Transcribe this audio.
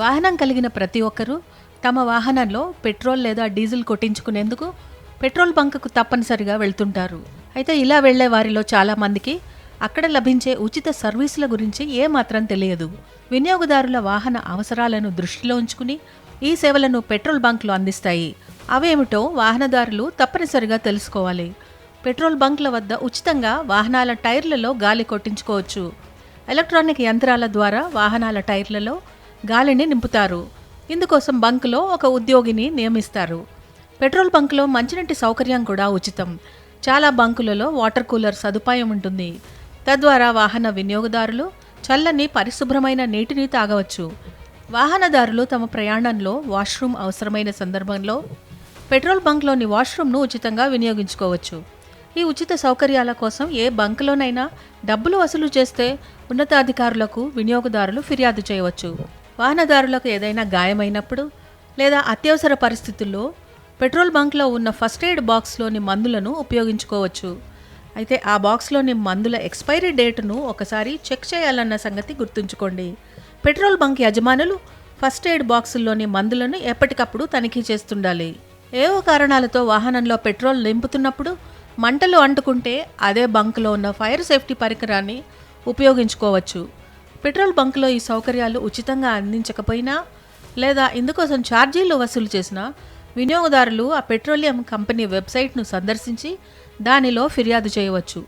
వాహనం కలిగిన ప్రతి ఒక్కరూ తమ వాహనంలో పెట్రోల్ లేదా డీజిల్ కొట్టించుకునేందుకు పెట్రోల్ బంకుకు తప్పనిసరిగా వెళ్తుంటారు. అయితే ఇలా వెళ్ళే వారిలో చాలామందికి అక్కడ లభించే ఉచిత సర్వీసుల గురించి ఏమాత్రం తెలియదు. వినియోగదారుల వాహన అవసరాలను దృష్టిలో ఉంచుకుని ఈ సేవలను పెట్రోల్ బంకులు అందిస్తాయి. అవేమిటో వాహనదారులు తప్పనిసరిగా తెలుసుకోవాలి. పెట్రోల్ బంక్ల వద్ద ఉచితంగా వాహనాల టైర్లలో గాలి కొట్టించుకోవచ్చు. ఎలక్ట్రానిక్ యంత్రాల ద్వారా వాహనాల టైర్లలో గాలిని నింపుతారు. ఇందుకోసం బంకులో ఒక ఉద్యోగిని నియమిస్తారు. పెట్రోల్ బంకులో మంచినీటి సౌకర్యం కూడా ఉచితం. చాలా బంకులలో వాటర్ కూలర్ సదుపాయం ఉంటుంది. తద్వారా వాహన వినియోగదారులు చల్లని పరిశుభ్రమైన నీటిని తాగవచ్చు. వాహనదారులు తమ ప్రయాణంలో వాష్రూమ్ అవసరమైన సందర్భంలో పెట్రోల్ బంక్లోని వాష్రూమ్ను ఉచితంగా వినియోగించుకోవచ్చు. ఈ ఉచిత సౌకర్యాల కోసం ఏ బంకులోనైనా డబ్బులు వసూలు చేస్తే ఉన్నతాధికారులకు వినియోగదారులు ఫిర్యాదు చేయవచ్చు. వాహనదారులకు ఏదైనా గాయమైనప్పుడు లేదా అత్యవసర పరిస్థితుల్లో పెట్రోల్ బంక్లో ఉన్న ఫస్ట్ ఎయిడ్ బాక్స్లోని మందులను ఉపయోగించుకోవచ్చు. అయితే ఆ బాక్స్లోని మందుల ఎక్స్పైరీ డేట్ను ఒకసారి చెక్ చేయాలన్న సంగతి గుర్తుంచుకోండి. పెట్రోల్ బంక్ యజమానులు ఫస్ట్ ఎయిడ్ బాక్సుల్లోని మందులను ఎప్పటికప్పుడు తనిఖీ చేస్తుండాలి. ఏవో కారణాలతో వాహనంలో పెట్రోల్ నింపుతున్నప్పుడు మంటలు అంటుకుంటే అదే బంకులో ఉన్న ఫైర్ సేఫ్టీ పరికరాన్ని ఉపయోగించుకోవచ్చు. పెట్రోల్ బంకులో ఈ సౌకర్యాలు ఉచితంగా అందించకపోయినా లేదా ఇందుకోసం ఛార్జీలు వసూలు చేసినా వినియోగదారులు ఆ పెట్రోలియం కంపెనీ వెబ్సైట్ను సందర్శించి దానిలో ఫిర్యాదు చేయవచ్చు.